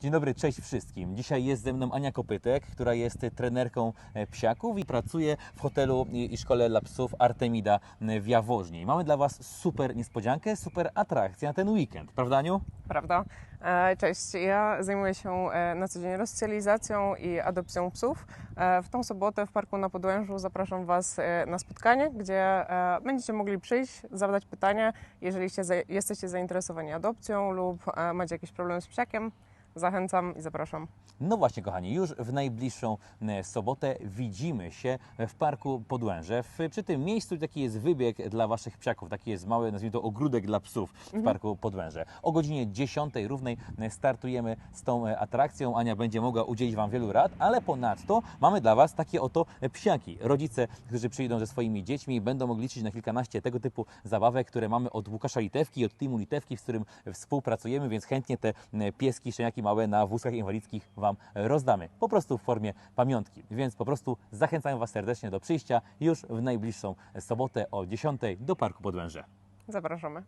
Dzień dobry, cześć wszystkim. Dzisiaj jest ze mną Ania Kopytek, która jest trenerką e, psiaków i pracuje w hotelu i szkole dla psów Artemida w Jaworznie. I Mamy dla Was super niespodziankę, super atrakcję na ten weekend, prawda Aniu? Prawda? E, Cześć, ja zajmuję się e, na co dzień resocjalizacją i adopcją psów. E, W tą sobotę w Parku na Podłężu zapraszam Was e, na spotkanie, gdzie e, będziecie mogli przyjść, zadać pytania, jeżeli jesteście zainteresowani adopcją lub e, macie jakiś problem z psiakiem. Zachęcam i zapraszam. No właśnie, kochani, już w najbliższą e, sobotę widzimy się w Parku Podłęże. W, przy tym miejscu taki jest wybieg dla Waszych psiaków, taki jest mały, nazwijmy to ogródek dla psów w Parku Podłęże. O godzinie 10 równej e, startujemy z tą e, atrakcją. Ania będzie mogła udzielić Wam wielu rad, ale ponadto mamy dla Was takie oto psiaki. Rodzice, którzy przyjdą ze swoimi dziećmi będą mogli liczyć na kilkanaście tego typu zabawek, które mamy od Łukasza Litewki i od Teamu Litewki, z którym współpracujemy, więc chętnie te pieski, szczeniaki małe na wózkach inwalidzkich Wam rozdamy. Po prostu w formie pamiątki. Więc po prostu zachęcam Was serdecznie do przyjścia już w najbliższą sobotę o 10 do Parku Podłęże. Zapraszamy.